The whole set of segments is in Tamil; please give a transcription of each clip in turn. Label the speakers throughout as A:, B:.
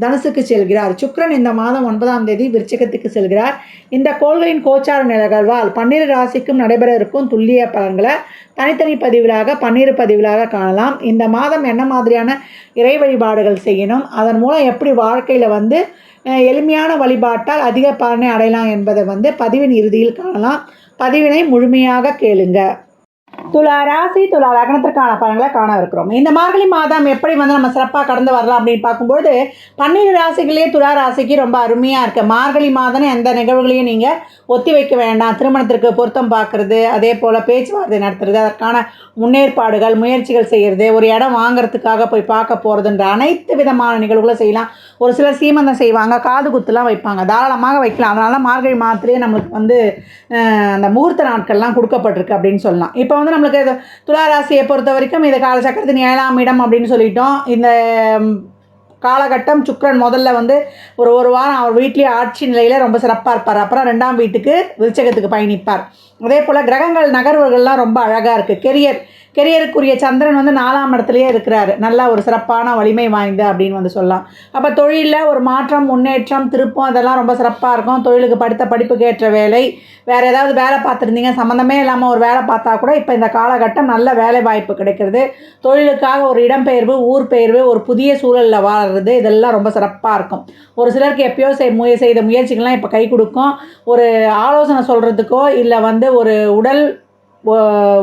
A: தனுசுக்கு செல்கிறார். சுக்ரன் இந்த மாதம் ஒன்பதாம் தேதி விருச்சகத்துக்கு செல்கிறார். இந்த கோள்களின் கோச்சார நிகழ்வால் பன்னிரு ராசிக்கும் நடைபெற இருக்கும் துல்லிய பலன்களை தனித்தனி பதிவுகளாக பன்னிரு பதிவுகளாக காணலாம். இந்த மாதம் என்ன மாதிரியான இறை வழிபாடுகள் செய்யணும்? அதன் மூலம் எப்படி வாழ்க்கையில் வந்து எளிமையான வழிபாட்டால் அதிக பலனை அடையலாம் என்பதை வந்து பதிவின் இறுதியில் காணலாம். பதிவினை முழுமையாக கேளுங்கள் துலா ராசி துலா லக்னத்திற்கான பலன்களை காண இருக்கிறோம் இந்த மார்கழி மாதம் எப்படி வந்து நம்ம சிறப்பாக கடந்து வரலாம் அப்படின்னு பார்க்கும்போது பன்னிரு ராசிகளே துலா ராசிக்கு ரொம்ப அருமையாக இருக்குது மார்கழி மாதம் எந்த நிகழ்வுகளையும் நீங்கள் ஒத்தி வைக்க வேண்டாம். திருமணத்திற்கு பொருத்தம் பார்க்குறது அதே போல் பேச்சுவார்த்தை நடத்துறது அதற்கான முன்னேற்பாடுகள் முயற்சிகள் செய்கிறது ஒரு இடம் வாங்குறதுக்காக போய் பார்க்க போகிறதுன்ற அனைத்து விதமான நிகழ்வுகளும் செய்யலாம். ஒரு சிலர் சீமந்தம் செய்வாங்க காது குத்துலாம் வைப்பாங்க தாராளமாக வைக்கலாம். அதனால தான் மார்கழி மாதத்துலேயே நம்மளுக்கு வந்து அந்த முகூர்த்த நாட்கள்லாம் கொடுக்கப்பட்டிருக்கு அப்படின்னு சொல்லலாம். இப்போ வந்து நம்மளுக்கு இது துலா ராசியை பொறுத்த வரைக்கும் இது காலச்சக்கரத்தின் ஏழாம் இடம் அப்படின்னு சொல்லிட்டோம். இந்த காலகட்டம் சுக்ரன் முதல்ல வந்து ஒரு ஒரு வாரம் அவர் வீட்லேயே ஆட்சி நிலையில் ரொம்ப சிறப்பாக இருப்பார். அப்புறம் ரெண்டாம் வீட்டுக்கு விருச்சகத்துக்கு பயணிப்பார். அதே போல் கிரகங்கள் நகர்வுகள்லாம் ரொம்ப அழகாக இருக்குது கெரியர் கெரியருக்குரிய சந்திரன் வந்து நாலாம் இடத்துலையே இருக்கிறாரு. நல்லா ஒரு சிறப்பான வலிமை வாய்ந்த அப்படின்னு வந்து சொல்லலாம். அப்போ தொழிலில் ஒரு மாற்றம் முன்னேற்றம் திருப்பம் அதெல்லாம் ரொம்ப சிறப்பாக இருக்கும். தொழிலுக்கு படித்த படிப்புக்கு ஏற்ற வேலை. வேறு ஏதாவது வேலை பார்த்துருந்தீங்க சம்மந்தமே இல்லாமல் ஒரு வேலை பார்த்தா கூட இப்போ இந்த காலகட்டம் நல்ல வேலை வாய்ப்பு கிடைக்கிறது. தொழிலுக்காக ஒரு இடம்பெயர்வு ஊர் பெயர்வு ஒரு புதிய சூழலில் வாழ்றது இதெல்லாம் ரொம்ப சிறப்பாக இருக்கும். ஒரு சிலருக்கு எப்பயோ செய் முய செய்த முயற்சிகள்லாம் இப்போ கை கொடுக்கும். ஒரு ஆலோசனை சொல்கிறதுக்கோ இல்லை வந்து ஒரு உடல்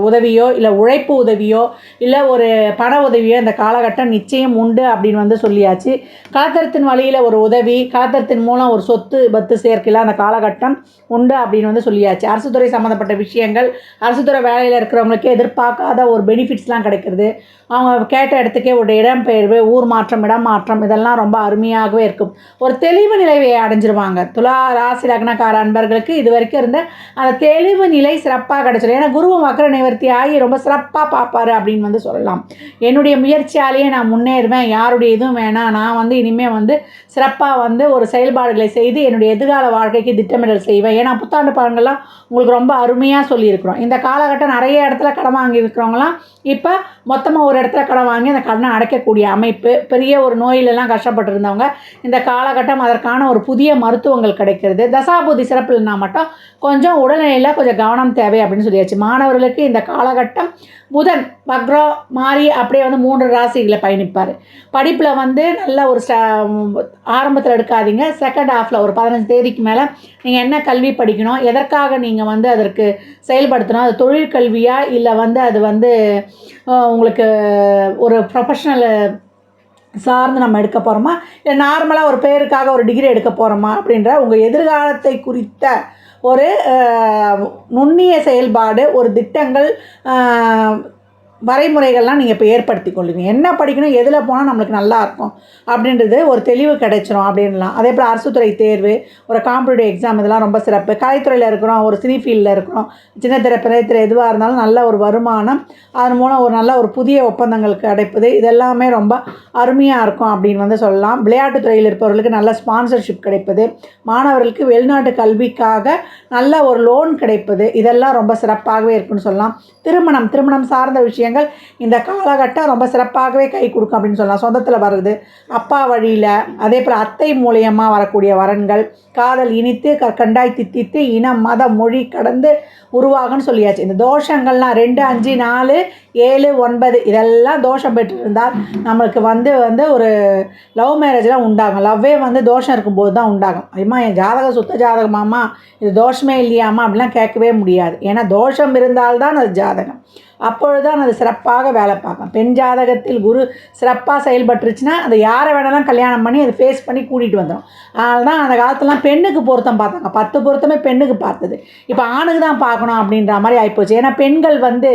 A: உதவியோ இல்லை உழைப்பு உதவியோ இல்லை ஒரு பண உதவியோ இந்த காலகட்டம் நிச்சயம் உண்டு அப்படின்னு வந்து சொல்லியாச்சு. காத்திரத்தின் வழியில் ஒரு உதவி காத்திரத்தின் மூலம் ஒரு சொத்து பத்து சேர்க்கையில் அந்த காலகட்டம் உண்டு அப்படின்னு வந்து சொல்லியாச்சு. அரசு துறை சம்மந்தப்பட்ட விஷயங்கள் அரசு துறை வேலையில் இருக்கிறவங்களுக்கு எதிர்பார்க்காத ஒரு பெனிஃபிட்ஸ்லாம் கிடைக்கிறது. அவங்க கேட்ட இடத்துக்கே ஒரு இடம்பெயர்வு ஊர் மாற்றம் இடம் மாற்றம் இதெல்லாம் ரொம்ப அருமையாகவே இருக்கும். ஒரு தெளிவு நிலையை அடைஞ்சிருவாங்க. துலா ராசி லக்னக்கார அன்பர்களுக்கு இது வரைக்கும் இருந்த அந்த தெளிவு நிலை சிறப்பாக கிடைச்சிடும் ஏன்னா குரு குருவும் வக்கர நிவர்த்தி ஆகி ரொம்ப சிறப்பாக பார்ப்பாரு அப்படின்னு வந்து சொல்லலாம். என்னுடைய முயற்சியாலேயே நான் முன்னேறுவேன். யாருடைய இதுவும் வேணாம். நான் வந்து இனிமேல் வந்து சிறப்பாக வந்து ஒரு செயல்பாடுகளை செய்து என்னுடைய எதிர்கால வாழ்க்கைக்கு திட்டமிடல் செய்வேன். ஏன்னா புத்தாண்டு பலன்கள்லாம் உங்களுக்கு ரொம்ப அருமையாக சொல்லியிருக்கிறோம். இந்த காலகட்டம் நிறைய இடத்துல கடன் வாங்கி இருக்கிறவங்களாம் இப்போ மொத்தமாக ஒரு இடத்துல கடன் வாங்கி அந்த கடனை அடைக்கக்கூடிய அமைப்பு பெரிய ஒரு நோயிலெல்லாம் கஷ்டப்பட்டு இருந்தவங்க இந்த காலகட்டம் அதற்கான ஒரு புதிய மருத்துவங்கள் கிடைக்கிறது. தசாபூதி சிறப்பு இல்லைனா மட்டும் கொஞ்சம் உடல்நிலையில் கொஞ்சம் கவனம் தேவை அப்படின்னு சொல்லியாச்சு. மாணவர்களுக்கு இந்த காலகட்டம் புதன் வக்ரம் மாறி அப்படியே வந்து மூன்று ராசிகளை பயணிப்பார். படிப்பில் வந்து நல்ல ஒரு ஸ்ட ஆரம்பத்தில் எடுக்காதீங்க. செகண்ட் ஹாஃபில் ஒரு பதினஞ்சு தேதிக்கு மேலே நீங்கள் என்ன கல்வி படிக்கணும் எதற்காக நீங்கள் வந்து அதற்கு செயல்படுத்தணும் அது தொழிற்கல்வியாக இல்லை வந்து அது வந்து உங்களுக்கு ஒரு ப்ரொஃபஷ்னல் சார்ந்து நம்ம எடுக்க போகிறோமா இல்லை நார்மலாக ஒரு பேருக்காக ஒரு டிகிரி எடுக்க போகிறோமா அப்படின்ற உங்கள் எதிர்காலத்தை குறித்த ஒரு நுண்ணிய செயல்பாடு ஒரு திட்டங்கள் வரைமுறைகள்லாம் நீங்கள் இப்போ ஏற்படுத்தி கொள்ளுவீங்க என்ன படிக்கணும் எதில் போனால் நம்மளுக்கு நல்லா இருக்கும் அப்படின்றது ஒரு தெளிவு கிடைச்சிரும் அப்படின்லாம் அதே போல் அரசுத்துறை தேர்வு ஒரு காம்படிட்டிவ் எக்ஸாம் இதெல்லாம் ரொம்ப சிறப்பு. கலைத்துறையில் இருக்கிறோம் ஒரு சினி ஃபீல்டில் இருக்கிறோம். சின்ன திரை பெரிய எதுவாக இருந்தாலும் நல்ல ஒரு வருமானம் அதன் மூலம் ஒரு நல்ல ஒரு புதிய ஒப்பந்தங்கள் கிடைப்பது இதெல்லாமே ரொம்ப அருமையாக இருக்கும் அப்படின்னு வந்து சொல்லலாம். விளையாட்டுத் துறையில் இருப்பவர்களுக்கு நல்ல ஸ்பான்சர்ஷிப் கிடைப்பது மாணவர்களுக்கு வெளிநாட்டு கல்விக்காக நல்ல ஒரு லோன் கிடைப்பது இதெல்லாம் ரொம்ப சிறப்பாகவே இருக்குன்னு சொல்லலாம். திருமணம் திருமணம் சார்ந்த விஷயம் விஷயங்கள் இந்த காலகட்டம் ரொம்ப சிறப்பாகவே கை கொடுக்கும் அப்படின்னு சொல்லலாம். சொந்தத்தில் வருது அப்பா வழியில் அதே போல் அத்தை மூலியமாக வரக்கூடிய வரன்கள் காதல் இனித்து கற்கண்டாய் தித்தித்து இனம் மத மொழி கடந்து உருவாகும்னு சொல்லியாச்சு. இந்த தோஷங்கள்லாம் ரெண்டு அஞ்சு நாலு ஏழு ஒன்பது இதெல்லாம் தோஷம் பெற்றிருந்தால் நம்மளுக்கு வந்து வந்து ஒரு லவ் மேரேஜ்லாம் உண்டாகும். லவ்வே வந்து தோஷம் இருக்கும்போது தான் உண்டாகும். அதுமா என் ஜாதகம் சுத்த ஜாதகமாம்மா இது தோஷமே இல்லையாம்மா அப்படிலாம் கேட்கவே முடியாது. ஏன்னா தோஷம் இருந்தால்தான் அது ஜாதகம். அப்பொழுதுதான் அது சிறப்பாக வேலை பார்க்கும். பெண் ஜாதகத்தில் குரு சிறப்பாக செயல்பட்டுருச்சுன்னா அதை யாரை வேணாலும் கல்யாணம் பண்ணி அதை ஃபேஸ் பண்ணி கூட்டிகிட்டு வந்துடும் அதனால தான் அந்த காலத்துலலாம் பெண்ணுக்கு பொருத்தம் பார்த்தாங்க. பத்து பொருத்தமே பெண்ணுக்கு பார்த்தது. இப்போ ஆணுக்கு தான் பார்க்கணும் அப்படின்ற மாதிரி ஆகிப்போச்சு ஏன்னா பெண்கள் வந்து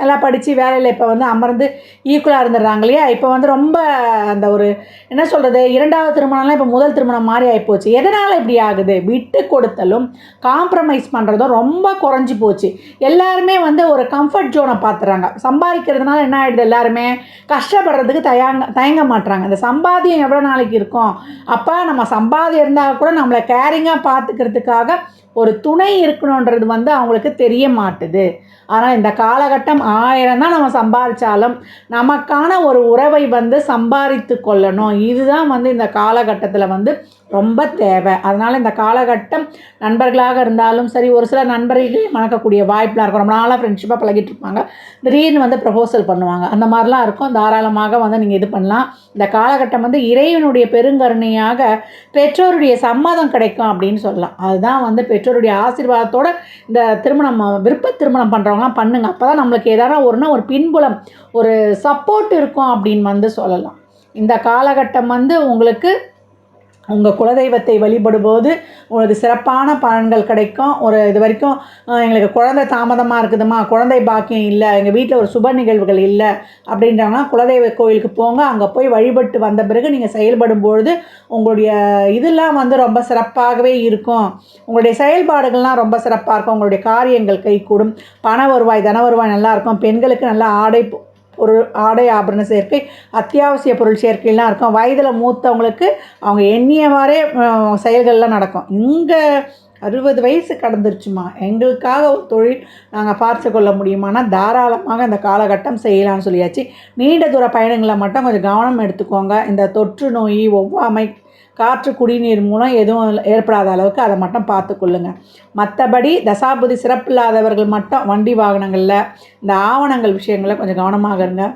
A: நல்லா படித்து வேலையில் இப்போ வந்து அமர்ந்து ஈக்குவலாக இருந்துடுறாங்க இல்லையா? இப்போ வந்து ரொம்ப அந்த ஒரு என்ன சொல்கிறது இரண்டாவது திருமணம்லாம் இப்போ முதல் திருமணம் மாதிரி ஆகிப்போச்சு எதனால் இப்படி ஆகுது? விட்டு கொடுத்தலும் காம்ப்ரமைஸ் பண்ணுறதும் ரொம்ப குறைஞ்சி போச்சு. எல்லாருமே வந்து ஒரு கம்ஃபர்ட் ஜோனை பார்த்துறாங்க சம்பாதிக்கிறதுனால என்ன ஆகிடுது எல்லாருமே? கஷ்டப்படுறதுக்கு தயங்க தயங்க மாட்டுறாங்க இந்த சம்பாதியம் எவ்வளோ நாளைக்கு இருக்கும்? அப்போ நம்ம சம்பாதியம் இருந்தால் கூட நம்மளை கேரிங்காக பார்த்துக்கிறதுக்காக ஒரு துணை இருக்கணுன்றது வந்து அவங்களுக்கு தெரிய மாட்டுது. ஆனால் இந்த காலகட்டம் ஆயிரம் தான் நம்ம சம்பாதிச்சாலும் நமக்கான ஒரு உறவை வந்து சம்பாதித்து கொள்ளணும். இதுதான் வந்து இந்த காலகட்டத்தில் வந்து ரொம்ப தேவை. அதனால் இந்த காலகட்டம் நண்பர்களாக இருந்தாலும் சரி ஒரு சில நண்பர்களே மணக்கக்கூடிய வாய்ப்பெலாம் இருக்கும். ரொம்ப நாளாக ஃப்ரெண்ட்ஷிப்பாக பழகிட்டு இருப்பாங்க. திடீர்னு வந்து ப்ரப்போசல் பண்ணுவாங்க. அந்த மாதிரிலாம் இருக்கும். தாராளமாக வந்து நீங்கள் இது பண்ணலாம். இந்த காலகட்டம் வந்து இறைவனுடைய பெருங்கருணையாக பெற்றோருடைய சம்மதம் கிடைக்கும் அப்படின்னு சொல்லலாம். அதுதான் வந்து பெற்றோருடைய ஆசீர்வாதத்தோடு இந்த திருமணம் விருப்ப திருமணம் பண்ணுறவங்களாம் பண்ணுங்க. அப்போ தான் நம்மளுக்கு ஏதாவது ஒருனா ஒரு பின்புலம் ஒரு சப்போர்ட் இருக்கும் அப்படின்னு வந்து சொல்லலாம். இந்த காலகட்டம் வந்து உங்களுக்கு உங்கள் குலதெய்வத்தை வழிபடும்போது உங்களுக்கு சிறப்பான பலன்கள் கிடைக்கும். ஒரு இது வரைக்கும் எங்களுக்கு குழந்தை தாமதமாக இருக்குதுமா குழந்தை பாக்கியம் இல்லை எங்கள் வீட்டில் ஒரு சுப நிகழ்வுகள் இல்லை அப்படின்றாங்கன்னா குலதெய்வ கோயிலுக்கு போங்க. அங்கே போய் வழிபட்டு வந்த பிறகு நீங்கள் செயல்படும் பொழுது உங்களுடைய இதெல்லாம் வந்து ரொம்ப சிறப்பாகவே இருக்கும். உங்களுடைய செயல்பாடுகள்லாம் ரொம்ப சிறப்பாக இருக்கும். உங்களுடைய காரியங்கள் கைகூடும் பண வருவாய் தன வருவாய் நல்லாயிருக்கும் பெண்களுக்கு நல்லா ஆடை பொருள் ஆடை ஆபரண சேர்க்கை அத்தியாவசிய பொருள் சேர்க்கைலாம் இருக்கும். வயதில் மூத்தவங்களுக்கு அவங்க எண்ணியவாறே அஹ், செயல்கள்லாம் நடக்கும். இங்கே அறுபது வயசு கடந்துருச்சுமா? எங்களுக்காக ஒரு தொழில் நாங்கள் பார்த்து கொள்ள முடியுமானா தாராளமாக இந்த காலகட்டம் செய்யலாம்னு சொல்லியாச்சு. நீண்ட தூர பயணங்களை மட்டும் கொஞ்சம் கவனம் எடுத்துக்கோங்க. இந்த தொற்று நோய் ஒவ்வாமை காற்று குடிநீர் மூலம் எதுவும் ஏற்படாத அளவுக்கு அதை மட்டும் பார்த்துக்கொள்ளுங்க. மற்றபடி தசாபுதி சிறப்பில்லாதவர்கள் மட்டும் வண்டி வாகனங்களில் இந்த ஆவணங்கள் விஷயங்களில் கொஞ்சம் கவனமாக இருங்க.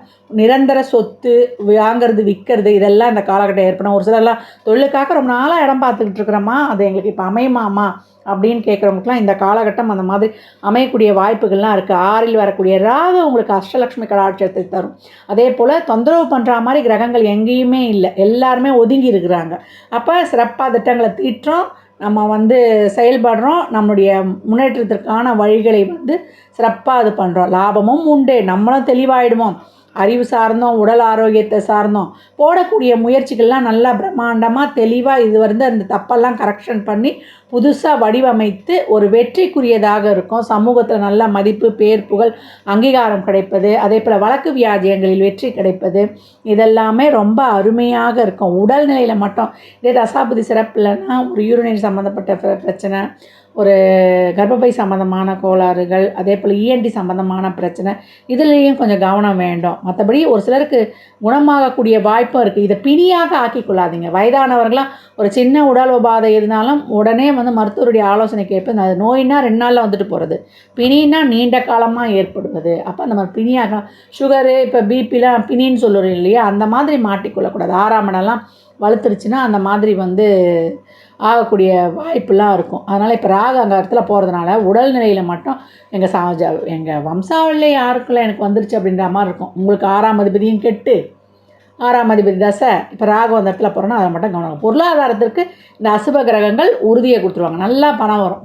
A: நிரந்தர சொத்து வாங்கிறது விற்கிறது இதெல்லாம் இந்த காலகட்டம் ஏற்படும். ஒரு சிலர்லாம் தொழிலுக்காக ரொம்ப நாளாக இடம் பார்த்துக்கிட்டு இருக்கிறோமா? அது எங்களுக்கு இப்போ அமையுமாமா? அப்படின்னு கேட்குறவங்களுக்குலாம் இந்த காலகட்டம் அந்த மாதிரி அமையக்கூடிய வாய்ப்புகள்லாம் இருக்குது ஆறில் வரக்கூடிய ராக உங்களுக்கு அஷ்டலக்ஷ்மி கடாட்சத்தை தரும். அதே போல் தொந்தரவு பண்ணுற மாதிரி கிரகங்கள் எங்கேயுமே இல்லை. எல்லாருமே ஒதுங்கி இருக்கிறாங்க. அப்போ சிறப்பாக திட்டங்களை தீட்டுறோம். நம்ம வந்து செயல்படுறோம். நம்மளுடைய முன்னேற்றத்திற்கான வழிகளை வந்து சிறப்பாக இது பண்ணுறோம் லாபமும் உண்டு. நம்மளும் தெளிவாயிடுவோம். அறிவு சார்ந்தோம் உடல் ஆரோக்கியத்தை சார்ந்தோம். போடக்கூடிய முயற்சிகள்லாம் நல்லா பிரம்மாண்டமாக தெளிவாக இது வந்து அந்த தப்பெல்லாம் கரெக்ஷன் பண்ணி புதுசாக வடிவமைத்து ஒரு வெற்றிக்குரியதாக இருக்கும். சமூகத்தில் நல்ல மதிப்பு பேர் புகழ் அங்கீகாரம் கிடைப்பது அதே போல் வழக்கு வியாஜியங்களில் வெற்றி கிடைப்பது இதெல்லாமே ரொம்ப அருமையாக இருக்கும். உடல்நிலையில் மட்டும் இதே தசாபதி சிறப்பு இல்லைன்னா ஒரு யூரினரி சம்மந்தப்பட்ட பிர- பிரச்சனை ஒரு கர்ப்பப்பை சம்மந்தமான கோளாறுகள் அதே போல் இஎன்டி சம்மந்தமான பிரச்சனை இதுலேயும் கொஞ்சம் கவனம் வேண்டும். மற்றபடி ஒரு சிலருக்கு குணமாகக்கூடிய வாய்ப்பும் இருக்குது இதை பிணியாக ஆக்கி கொள்ளாதீங்க வயதானவர்களாம் ஒரு சின்ன உடல் உபாதை இருந்தாலும் உடனே வந்து மருத்துவருடைய ஆலோசனை கேட்பது அது நோயினா ரெண்டு நாளில் வந்துட்டு போகிறது பிணின்னா நீண்ட காலமாக ஏற்படுவது. அப்போ அந்த மாதிரி பிணியாக சுகரு இப்போ பிபிலாம் பிணின்னு சொல்லுறோம் இல்லையா? அந்த மாதிரி மாட்டிக்கொள்ளக்கூடாது. ஆறாம் இடம்லாம் வளர்த்துருச்சுன்னா அந்த மாதிரி வந்து ஆகக்கூடிய வாய்ப்புலாம் இருக்கும். அதனால் இப்போ ராகு அந்த இடத்துல போகிறதுனால உடல்நிலையில் மட்டும் எங்கள் சாஜ எங்கள் வம்சாவளியே யாருக்குள்ள எனக்கு வந்துருச்சு அப்படின்ற மாதிரி இருக்கும். உங்களுக்கு ஆறாம் அதிபதியும் கெட்டு ஆறாம் அதிபதி தசை இப்போ ராகு அந்த இடத்துல போகிறோன்னா அதை மட்டும் கவனம் பொருளாதாரத்திற்கு இந்த அசுப கிரகங்கள் உறுதியை கொடுத்துருவாங்க. நல்லா பணம் வரும்.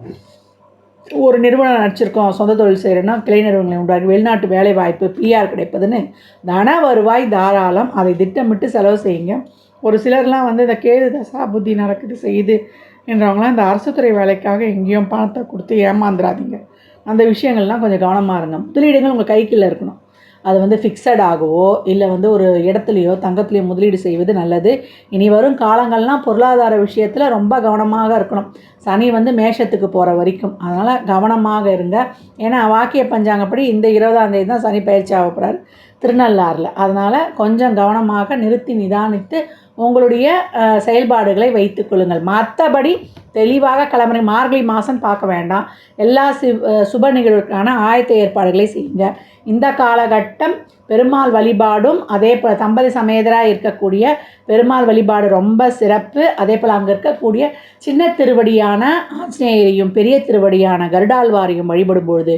A: ஒரு நிறுவனம் நடிச்சிருக்கோம் சொந்த தொழில் செய்கிறோன்னா கிளை நிறுவனங்களை உண்டாக்கி வெளிநாட்டு வேலை வாய்ப்பு பிஆர் கிடைப்பதுன்னு தன வருவாய் தாராளம் அதை திட்டமிட்டு செலவு செய்யுங்க. ஒரு சிலர்லாம் வந்து இந்த கேது தசா புத்தி நடக்குது செய்யுது என்றவங்களாம் இந்த அரசு துறை வேலைக்காக எங்கேயும் பணத்தை கொடுத்து ஏமாந்துடாதீங்க அந்த விஷயங்கள்லாம் கொஞ்சம் கவனமாக இருங்க. முதலீடுகள் உங்கள் கைக்குள்ளே இருக்கணும். அது வந்து ஃபிக்ஸடாகவோ இல்லை வந்து ஒரு இடத்துலையோ தங்கத்துலையோ முதலீடு செய்வது நல்லது. இனி வரும் காலங்கள்லாம் பொருளாதார விஷயத்தில் ரொம்ப கவனமாக இருக்கணும். சனி வந்து மேஷத்துக்கு போகிற வரைக்கும். அதனால் கவனமாக இருங்க. ஏன்னா வாக்கிய பஞ்சாங்கப்படி இந்த இருபதாம் தேதி தான் சனி பயிற்சி ஆக போகிறார் திருநள்ளாறில். அதனால் கொஞ்சம் கவனமாக நிறுத்தி நிதானித்து உங்களுடைய செயல்பாடுகளை வைத்துக் கொள்ளுங்கள். மற்றபடி தெளிவாக கிளம்புற மார்கழி மாதம் பார்க்க வேண்டாம். எல்லா சி சுப நிகழ்வுக்கான ஆயத்த ஏற்பாடுகளை செய்யுங்க. இந்த காலகட்டம் பெருமாள் வழிபாடும் அதே போல் தம்பதி சமேதராக இருக்கக்கூடிய பெருமாள் வழிபாடு ரொம்ப சிறப்பு. அதே போல் அங்கே இருக்கக்கூடிய சின்ன திருவடியான ஆஞ்சநேயரையும் பெரிய திருவடியான கருடாழ்வாரையும் வழிபடும் பொழுது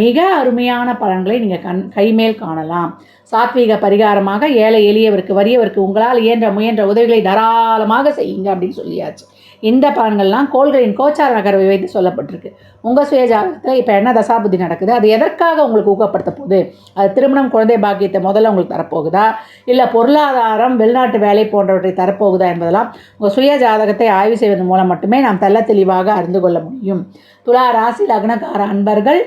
A: மிக அருமையான பலன்களை நீங்கள் கண் கைமேல் காணலாம். சாத்வீக பரிகாரமாக ஏழை எளியவருக்கு வறியவருக்கு உங்களால் இயன்ற முயன்ற உதவிகளை தாராளமாக செய்யுங்க அப்படின்னு சொல்லியாச்சு. இந்த பலன்கள்லாம் கோள்களின் கோச்சார நகர்வை வைத்து சொல்லப்பட்டிருக்கு. உங்கள் சுயஜாதகத்தில் இப்போ என்ன தசாபுத்தி நடக்குது? அது எதற்காக உங்களுக்கு ஊக்கப்படுத்த போகுது? அது திருமணம் குழந்தை பாக்கியத்தை முதல்ல உங்களுக்கு தரப்போகுதா? இல்லை பொருளாதாரம் வெளிநாட்டு வேலை போன்றவற்றை தரப்போகுதா என்பதெல்லாம் உங்கள் சுய ஜாதகத்தை ஆய்வு செய்வதன் மூலம் மட்டுமே நாம் தெள்ள தெளிவாக அறிந்து கொள்ள முடியும். துலா ராசி லக்னக்கார அன்பர்கள்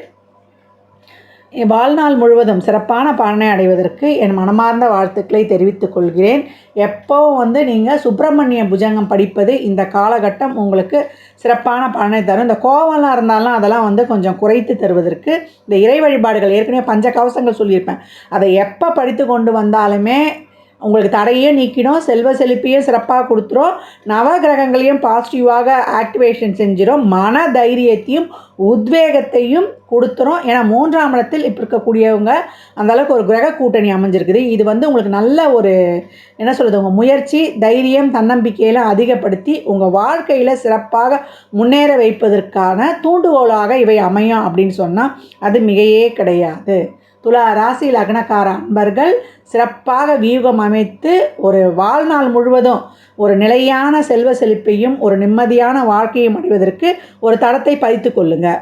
A: என் வாழ்நாள் முழுவதும் சிறப்பான பலனை அடைவதற்கு என் மனமார்ந்த வாழ்த்துக்களை தெரிவித்துக் கொள்கிறேன். எப்போவும் வந்து நீங்கள் சுப்பிரமணிய புஜங்கம் படிப்பது இந்த காலகட்டம் உங்களுக்கு சிறப்பான பலனை தரும். இந்த கோவம்லாம் இருந்தாலும் அதெல்லாம் வந்து கொஞ்சம் குறைத்து தருவதற்கு இந்த இறை வழிபாடுகள் ஏற்கனவே பஞ்ச கவசங்கள் சொல்லியிருப்பேன். அதை எப்போ படித்து கொண்டு வந்தாலுமே உங்களுக்கு தடையே நீக்கிடும் செல்வ செழிப்பையும் சிறப்பாக கொடுத்துரும். நவகிரகங்களையும் பாசிட்டிவாக ஆக்டிவேஷன் செஞ்சிடும் மன தைரியத்தையும் உத்வேகத்தையும் கொடுத்துரும். ஏன்னா மூன்றாம் இடத்தில் இப்போ இருக்கக்கூடியவங்க அந்த அளவுக்கு ஒரு கிரக கூட்டணி அமைஞ்சிருக்குது. இது வந்து உங்களுக்கு நல்ல ஒரு என்ன சொல்கிறது உங்கள் முயற்சி தைரியம் தன்னம்பிக்கையெல்லாம் அதிகப்படுத்தி உங்கள் வாழ்க்கையில் சிறப்பாக முன்னேற வைப்பதற்கான தூண்டுகோலாக இவை அமையும் அப்படின்னு சொன்னால் அது மிகையே கிடையாது. துலா ராசி லக்னக்கார அன்பர்கள் சிறப்பாக வியூகம் அமைத்து ஒரு வாழ்நாள் முழுவதும் ஒரு நிலையான செல்வ செழிப்பையும் ஒரு நிம்மதியான வாழ்க்கையும் அடைவதற்கு ஒரு தடத்தை பதித்து கொள்ளுங்கள்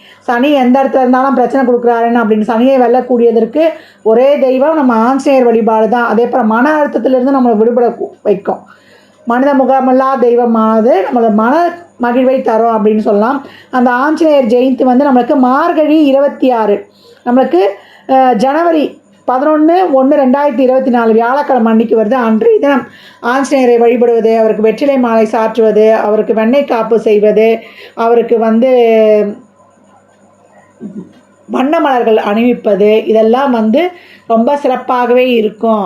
A: சனி எந்த இடத்துல இருந்தாலும் பிரச்சனை கொடுக்குறாருன்னு அப்படின்னு சனியை வெல்லக்கூடியதற்கு ஒரே தெய்வம் நம்ம ஆஞ்சநேயர் வழிபாடு தான். அதே போல் மன அழுத்தத்திலிருந்து நம்மளை விடுபட வைக்கும். மனித முகாமில்லா தெய்வமானது நம்மளை மன மகிழ்வை தரும் அப்படின்னு சொல்லலாம். அந்த ஆஞ்சநேயர் ஜெயந்தி வந்து நம்மளுக்கு மார்கழி இருபத்தி ஆறு. நம்மளுக்கு ஜனவரி பதினொன்று ஒன்று ரெண்டாயிரத்தி இருபத்தி நாலு வியாழக்கிழமை அன்னைக்கு வருது. அன்றைய தினம் ஆஞ்சநேயரை வழிபடுவது அவருக்கு வெற்றிலை மாலை சாற்றுவது அவருக்கு வெண்ணெய் காப்பு செய்வது அவருக்கு வந்து வண்ண மலர்கள் அணிவிப்பது இதெல்லாம் வந்து ரொம்ப சிறப்பாகவே இருக்கும்.